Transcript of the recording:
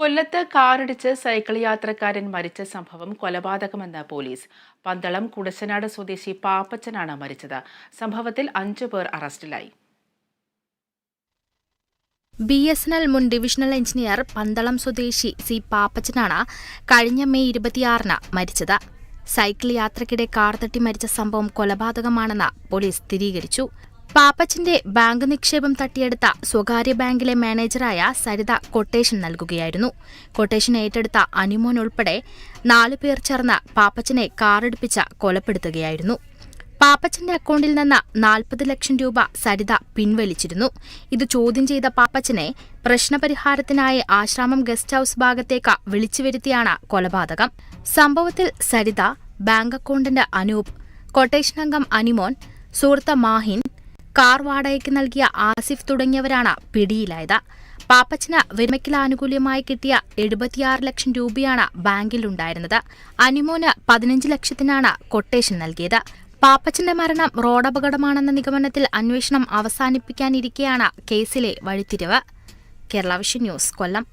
കൊല്ലത്ത് കാറിടിച്ച് സൈക്കിൾ യാത്രക്കാരൻ മരിച്ച സംഭവം കൊലപാതകമെന്ന് പോലീസ്. പന്തളം കുടശനാട് സ്വദേശി പാപ്പച്ചനാണ് മരിച്ചത്. സംഭവത്തിൽ അഞ്ചു പേർ അറസ്റ്റിലായി. ബി എസ് എൻ എൽ മുൻ ഡിവിഷണൽ എഞ്ചിനീയർ പന്തളം സ്വദേശി സി പാപ്പച്ചനാണ് കഴിഞ്ഞ മെയ് ഇരുപത്തിയാറിന് മരിച്ചത്. സൈക്കിൾ യാത്രക്കിടെ കാർ തട്ടി മരിച്ച സംഭവം കൊലപാതകമാണെന്ന് പോലീസ് സ്ഥിരീകരിച്ചു. പാപ്പച്ചന്റെ ബാങ്ക് നിക്ഷേപം തട്ടിയെടുത്ത സ്വകാര്യ ബാങ്കിലെ മാനേജറായ സരിത കൊട്ടേഷൻ നൽകുകയായിരുന്നു. കൊട്ടേഷൻ ഏറ്റെടുത്ത അനിമോൻ ഉൾപ്പെടെ നാലു പേർ ചേർന്ന് പാപ്പച്ചനെ കാറെടുപ്പിച്ച് കൊലപ്പെടുത്തുകയായിരുന്നു. പാപ്പച്ചന്റെ അക്കൗണ്ടിൽ നിന്ന് നാൽപ്പത് ലക്ഷം രൂപ സരിത പിൻവലിച്ചിരുന്നു. ഇത് ചോദ്യം ചെയ്ത പാപ്പച്ചനെ പ്രശ്നപരിഹാരത്തിനായി ആശ്രാമം ഗസ്റ്റ് ഹൌസ് ഭാഗത്തേക്ക് വിളിച്ചു വരുത്തിയാണ് കൊലപാതകം. സംഭവത്തിൽ Saritha bank accountant Anoop quotation അംഗം അനിമോൻ സുഹൃത്ത് മാഹിൻ കാർ വാടകയ്ക്ക് നൽകിയ ആസിഫ് തുടങ്ങിയവരാണ് പിടിയിലായത്. പാപ്പച്ചന് വിരമയ്ക്കൽ ആനുകൂല്യമായി കിട്ടിയ എഴുപത്തിയാറ് ലക്ഷം രൂപയാണ് ബാങ്കിൽ ഉണ്ടായിരുന്നത് അനിമോന് പതിനഞ്ച് ലക്ഷത്തിനാണ് കൊട്ടേഷൻ നൽകിയത്. പാപ്പച്ചന്റെ മരണം റോഡപകടമാണെന്ന നിഗമനത്തിൽ അന്വേഷണം അവസാനിപ്പിക്കാനിരിക്കെയാണ് കേസിലെ വഴിത്തിരിവ്. Kerala vision news Kollam.